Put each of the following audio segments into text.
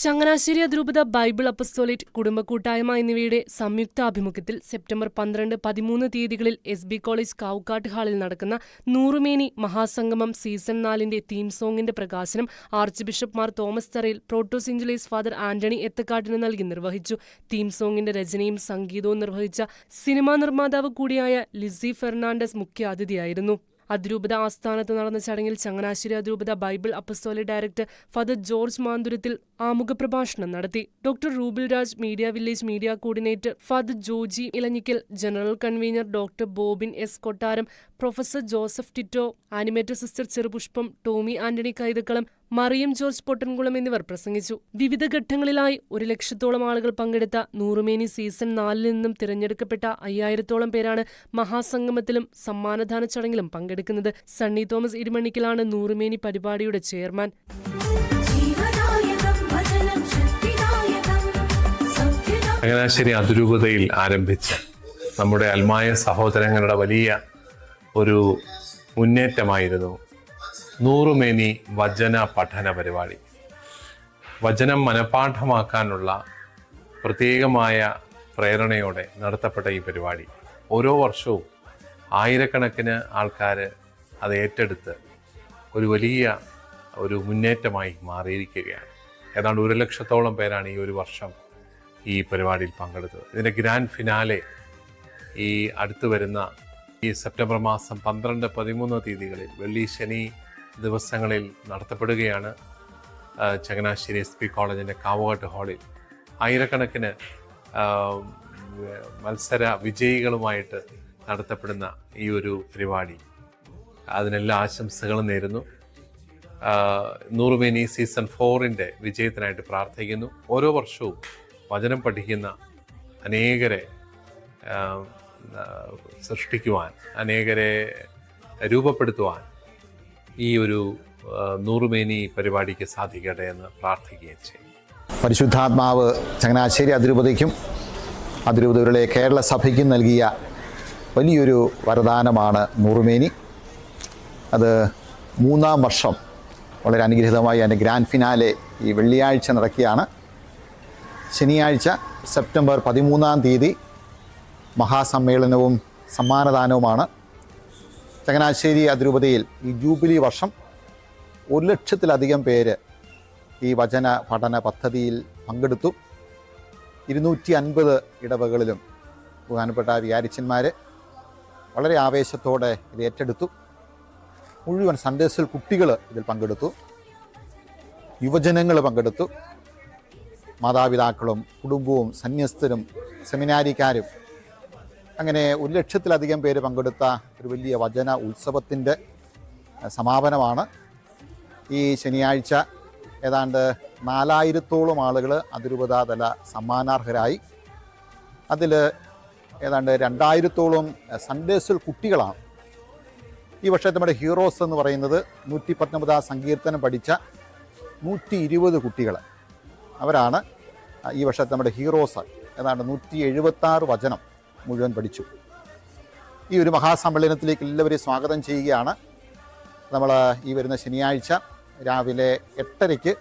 ചങ്ങനാശ്ശേരി അതിരൂപത Bible apostolate കുടുംബ കൂട്ടായ്മ എന്നിവയുടെ സംയുക്താഭിമുഖ്യത്തിൽ സെപ്റ്റംബർ പന്ത്രണ്ട് പതിമൂന്ന് തീയതികളിൽ എസ് ബി കോളേജ് കാവുക്കാട്ട് ഹാളിൽ നടക്കുന്ന നൂറുമേനി മഹാസംഗമം സീസൺ നാലിന്റെ തീം സോങ്ങിന്റെ പ്രകാശനം ആർച്ച് ബിഷപ്പ് മാർ തോമസ് തറയിൽ പ്രോട്ടോസിഞ്ചുലേസ് ഫാദർ ആന്റണി എത്തക്കാട്ടിന് നൽകി നിർവഹിച്ചു. തീം സോങ്ങിന്റെ രചനയും സംഗീതവും നിർവഹിച്ച സിനിമാ നിർമ്മാതാവ് കൂടിയായ ലിസി ഫെർണാണ്ടസ് മുഖ്യ അതിഥിയായിരുന്നു അതിരൂപത ആസ്ഥാനത്ത് നടന്ന ചടങ്ങിൽ ചങ്ങനാശ്ശേരി അതിരൂപത ബൈബിൾ അപ്പസ്തോല ഡയറക്ടർ ഫാദർ ജോർജ് മാന്തുരത്തിൽ ആമുഖ പ്രഭാഷണം നടത്തി. Doctor Rubil Raj media village media coordinator father Joji Elanjikkal general convener doctor Bobin S Kottaram professor Joseph Tito animator sister Cherupushpam Tommy Antony Kaithakkalam Mariam George Pottankulam എന്നിവർ പ്രസംഗിച്ചു. വിവിധ ഘട്ടങ്ങളിലായി ഒരു ലക്ഷത്തോളം ആളുകൾ പങ്കെടുത്ത നൂറുമേനി സീസൺ നാലിൽ നിന്നും തിരഞ്ഞെടുക്കപ്പെട്ട അയ്യായിരത്തോളം പേരാണ് മഹാസംഗമത്തിലും സമ്മാനദാന ചടങ്ങിലും പങ്കെടുക്കുന്നത്. സണ്ണി തോമസ് ഇടിമണ്ണിക്കലാണ് നൂറുമേനി പരിപാടിയുടെ ചെയർമാൻ. ചങ്ങനാശ്ശേരി അതിരൂപതയിൽ ആരംഭിച്ച നമ്മുടെ അൽമായ സഹോദരങ്ങളുടെ വലിയ ഒരു മുന്നേറ്റമായിരുന്നു നൂറുമേനി വചന പഠന പരിപാടി. വചനം മനഃപ്പാഠമാക്കാനുള്ള പ്രത്യേകമായ പ്രേരണയോടെ നടത്തപ്പെട്ട ഈ പരിപാടി. ഓരോ വർഷവും ആയിരക്കണക്കിന് ആൾക്കാർ അത് ഏറ്റെടുത്ത് ഒരു വലിയ ഒരു മുന്നേറ്റമായി മാറിയിരിക്കുകയാണ്. ഏതാണ്ട് ഒരു ലക്ഷത്തോളം പേരാണ് ഈ ഒരു വർഷം ഈ പരിപാടിയിൽ പങ്കെടുത്തത്. ഇതിന്റെ ഗ്രാൻഡ് ഫിനാലെ ഈ അടുത്ത് വരുന്ന ഈ സെപ്റ്റംബർ മാസം പന്ത്രണ്ട് പതിമൂന്ന് തീയതികളിൽ വെള്ളി ശനി ദിവസങ്ങളിൽ നടത്തപ്പെടുകയാണ് ചങ്ങനാശ്ശേരി എസ് പി കോളേജിന്റെ കാവുകാട്ട് ഹാളിൽ. ആയിരക്കണക്കിന് മത്സര വിജയികളുമായിട്ട് നടത്തപ്പെടുന്ന ഈ ഒരു പരിപാടി. അതിനെല്ലാ ആശംസകളും നേരുന്നു. നൂറുമേനി സീസൺ ഫോറിന്റെ വിജയത്തിനായിട്ട് പ്രാർത്ഥിക്കുന്നു. ഓരോ വർഷവും വചനം പഠിക്കുന്ന അനേകരെ സൃഷ്ടിക്കുവാൻ അനേകരെ രൂപപ്പെടുത്തുവാൻ ഈ ഒരു നൂറുമേനി പരിപാടിക്ക് സാധിക്കട്ടെ എന്ന് പ്രാർത്ഥിക്കുകയും ചെയ്യും. പരിശുദ്ധാത്മാവ് ചങ്ങനാശ്ശേരി അതിരൂപതയ്ക്കും അതിരൂപതയുടെ കേരള സഭയ്ക്കും നൽകിയ വലിയൊരു വരദാനമാണ് നൂറുമേനി. അത് മൂന്നാം വർഷം വളരെ അനുഗ്രഹീതമായി അതിന്റെ ഗ്രാൻഡ് ഫിനാലെ ഈ വെള്ളിയാഴ്ച നടക്കുകയാണ്. ശനിയാഴ്ച സെപ്റ്റംബർ പതിമൂന്നാം തീയതി മഹാസമ്മേളനവും സമ്മാനദാനവുമാണ്. ചങ്ങനാശ്ശേരി അതിരൂപതയിൽ ഈ ജൂബിലി വർഷം ഒരു ലക്ഷത്തിലധികം പേര് ഈ വചന പഠന പദ്ധതിയിൽ പങ്കെടുത്തു. ഇരുന്നൂറ്റി അൻപത് ഇടവകളിലും ബഹുമാനപ്പെട്ട വികാരിച്ചന്മാർ വളരെ ആവേശത്തോടെ ഇത് ഏറ്റെടുത്തു. മുഴുവൻ സന്ദേശത്തിൽ കുട്ടികൾ ഇതിൽ പങ്കെടുത്തു. യുവജനങ്ങൾ പങ്കെടുത്തു. മാതാപിതാക്കളും കുടുംബവും സന്യസ്തരും സെമിനാരിക്കാരും. അങ്ങനെ ഒരു ലക്ഷത്തിലധികം പേര് പങ്കെടുത്ത ഒരു വലിയ വചന ഉത്സവത്തിന്റെ സമാപനമാണ്. ഈ ശനിയാഴ്ച ഏതാണ്ട് നാലായിരത്തോളം ആളുകൾ അതിരൂപതാതല സമ്മാനാർഹരായി. അതിൽ ഏതാണ്ട് രണ്ടായിരത്തോളം സൺഡേ സ്കൂൾ കുട്ടികളാണ്. ഈ വർഷത്തെ നമ്മുടെ ഹീറോസ് എന്ന് പറയുന്നത് നൂറ്റി പത്തൊമ്പതാം സങ്കീർത്തനം പഠിച്ച നൂറ്റി ഇരുപത് കുട്ടികൾ അവരാണ് ഈ വർഷത്തെ നമ്മുടെ ഹീറോസ് ഏതാണ്ട് നൂറ്റി എഴുപത്താറ് വചനം മുഴുവൻ പഠിച്ചു. ഈ ഒരു മഹാസമ്മേളനത്തിലേക്ക് എല്ലാവരെയും സ്വാഗതം ചെയ്യുകയാണ്. നമ്മൾ ഈ വരുന്ന ശനിയാഴ്ച രാവിലെ എട്ടരയ്ക്ക്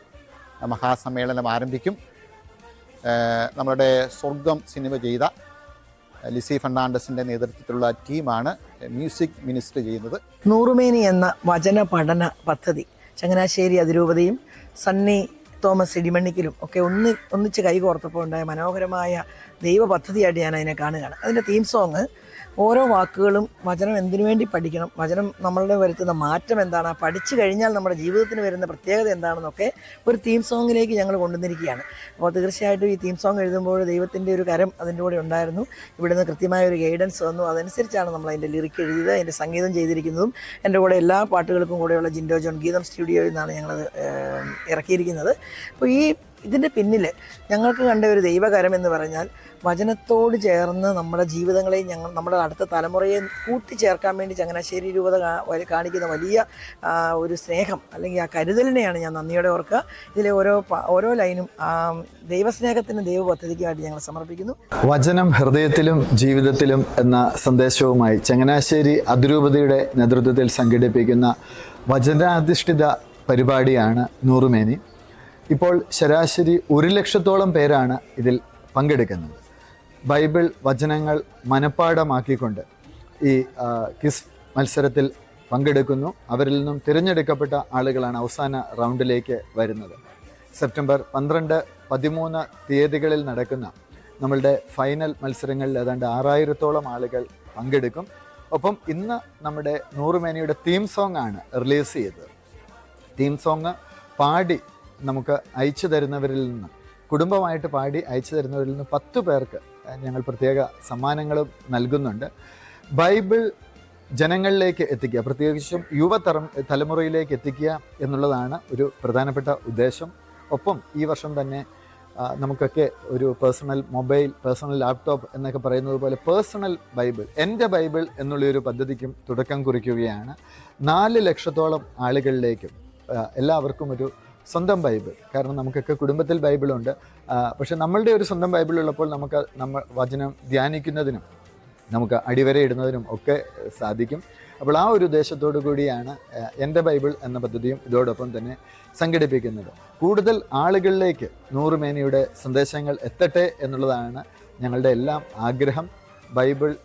മഹാസമ്മേളനം ആരംഭിക്കും. നമ്മുടെ സ്വർഗം സിനിമ ചെയ്ത ലിസി ഫെർണാണ്ടസിന്റെ നേതൃത്വത്തിലുള്ള ടീമാണ് മ്യൂസിക് മിനിസ്റ്റർ ചെയ്യുന്നത്. നൂറുമേനി എന്ന വചന പഠന പദ്ധതി ചങ്ങനാശ്ശേരി അതിരൂപതയും സണ്ണി തോമസ് ഇടിമണ്ണിക്കലും ഒക്കെ ഒന്ന് ഒന്നിച്ച് കൈകോർത്തപ്പോൾ ഉണ്ടായ മനോഹരമായ ദൈവ പദ്ധതിയായിട്ട് ഞാൻ അതിനെ കാണുകയാണ്. അതിന്റെ തീം സോങ് ഓരോ വാക്കുകളും വചനം എന്തിനു വേണ്ടി പഠിക്കണം? വചനം നമ്മളുടെ വരുത്തുന്ന മാറ്റം എന്താണ്? പഠിച്ചു കഴിഞ്ഞാൽ നമ്മുടെ ജീവിതത്തിന് വരുന്ന പ്രത്യേകത എന്താണെന്നൊക്കെ ഒരു തീം സോങ്ങിലേക്ക് ഞങ്ങൾ കൊണ്ടുവന്നിരിക്കുകയാണ്. അപ്പോൾ തീർച്ചയായിട്ടും ഈ തീം സോങ് എഴുതുമ്പോൾ ദൈവത്തിന്റെ ഒരു കരം അതിന്റെ കൂടെ ഉണ്ടായിരുന്നു. ഇവിടുന്ന് കൃത്യമായ ഒരു ഗൈഡൻസ് വന്നു. അതനുസരിച്ചാണ് നമ്മൾ അതിന്റെ ലിറിക്ക് എഴുതിയത് അതിന്റെ സംഗീതം ചെയ്തിരിക്കുന്നതും. എന്റെ കൂടെ എല്ലാ പാട്ടുകൾക്കും കൂടെയുള്ള ജിൻഡോ ജോൺ ഗീതം സ്റ്റുഡിയോയിൽ നിന്നാണ് ഞങ്ങളത് ഇറക്കിയിരിക്കുന്നത്. അപ്പോൾ ഈ ഇതിന്റെ പിന്നിൽ ഞങ്ങൾക്ക് കണ്ട ഒരു ദൈവകരം എന്ന് പറഞ്ഞാൽ വചനത്തോട് ചേർന്ന് നമ്മുടെ ജീവിതങ്ങളെയും ഞങ്ങൾ നമ്മുടെ അടുത്ത തലമുറയെ കൂട്ടിച്ചേർക്കാൻ വേണ്ടി ചങ്ങനാശ്ശേരി രൂപത കാണിക്കുന്ന വലിയ ഒരു സ്നേഹം അല്ലെങ്കിൽ ആ കരുതലിനെയാണ് ഞാൻ നന്ദിയോടെ ഓർക്കുക. ഇതിലെ ഓരോ ഓരോ ലൈനും ദൈവസ്നേഹത്തിനും ദൈവ പദ്ധതിക്കുമായിട്ട് ഞങ്ങൾ സമർപ്പിക്കുന്നു. വചനം ഹൃദയത്തിലും ജീവിതത്തിലും എന്ന സന്ദേശവുമായി ചങ്ങനാശ്ശേരി അതിരൂപതയുടെ നേതൃത്വത്തിൽ സംഘടിപ്പിക്കുന്ന വചനാധിഷ്ഠിത പരിപാടിയാണ് നൂറുമേനി. ഇപ്പോൾ ശരാശരി ഒരു ലക്ഷത്തോളം പേരാണ് ഇതിൽ പങ്കെടുക്കുന്നത്. ബൈബിൾ വചനങ്ങൾ മനഃപ്പാടമാക്കിക്കൊണ്ട് ഈ കിസ് മത്സരത്തിൽ പങ്കെടുക്കുന്നു. അവരിൽ നിന്നും തിരഞ്ഞെടുക്കപ്പെട്ട ആളുകളാണ് അവസാന റൗണ്ടിലേക്ക് വരുന്നത്. സെപ്റ്റംബർ പന്ത്രണ്ട് പതിമൂന്ന് തീയതികളിൽ നടക്കുന്ന നമ്മളുടെ ഫൈനൽ മത്സരങ്ങളിൽ ഏതാണ്ട് ആറായിരത്തോളം ആളുകൾ പങ്കെടുക്കും. ഒപ്പം ഇന്ന് നമ്മുടെ നൂറുമേനയുടെ തീം സോങ് ആണ് റിലീസ് ചെയ്തത്. തീം സോങ് പാടി നമുക്ക് അയച്ചു തരുന്നവരിൽ നിന്ന് കുടുംബമായിട്ട് പാടി അയച്ചു തരുന്നവരിൽ നിന്ന് പത്ത് പേർക്ക് ഞങ്ങൾ പ്രത്യേക സമ്മാനങ്ങളും നൽകുന്നുണ്ട്. ബൈബിൾ ജനങ്ങളിലേക്ക് എത്തിക്കുക പ്രത്യേകിച്ചും യുവതറ തലമുറയിലേക്ക് എത്തിക്കുക എന്നുള്ളതാണ് ഒരു പ്രധാനപ്പെട്ട ഉദ്ദേശം. ഒപ്പം ഈ വർഷം തന്നെ നമുക്കൊക്കെ ഒരു പേഴ്സണൽ മൊബൈൽ പേഴ്സണൽ ലാപ്ടോപ്പ് എന്നൊക്കെ പറയുന്നത് പോലെ പേഴ്സണൽ ബൈബിൾ എന്റെ ബൈബിൾ എന്നുള്ളൊരു പദ്ധതിക്കും തുടക്കം കുറിക്കുകയാണ്. നാല് ലക്ഷത്തോളം ആളുകളിലേക്കും എല്ലാവർക്കും ഒരു സ്വന്തം ബൈബിൾ. കാരണം നമുക്കൊക്കെ കുടുംബത്തിൽ ബൈബിളുണ്ട്. പക്ഷെ നമ്മളുടെ ഒരു സ്വന്തം ബൈബിൾ ഉള്ളപ്പോൾ നമുക്ക് നമ്മൾ വചനം ധ്യാനിക്കുന്നതിനും നമുക്ക് അടിവരയിടുന്നതിനും ഒക്കെ സാധിക്കും. അപ്പോൾ ആ ഒരു ഉദ്ദേശത്തോടു കൂടിയാണ് എന്റെ ബൈബിൾ എന്ന പദ്ധതിയും ഇതോടൊപ്പം തന്നെ സംഘടിപ്പിക്കുന്നത്. കൂടുതൽ ആളുകളിലേക്ക് നൂറുമേനിയുടെ സന്ദേശങ്ങൾ എത്തട്ടെ എന്നുള്ളതാണ് ഞങ്ങളുടെ എല്ലാം ആഗ്രഹം. ബൈബിൾ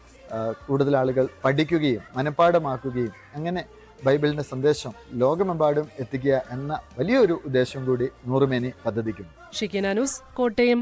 കൂടുതൽ ആളുകൾ പഠിക്കുകയും മനഃപ്പാടമാക്കുകയും അങ്ങനെ ബൈബിളിന്റെ സന്ദേശം ലോകമെമ്പാടും എത്തിക്കുക എന്ന വലിയൊരു ഉദ്ദേശം കൂടി നൂറുമേനി പദ്ധതിക്കും ഷിക്കിനാനൂസ് കോട്ടയം.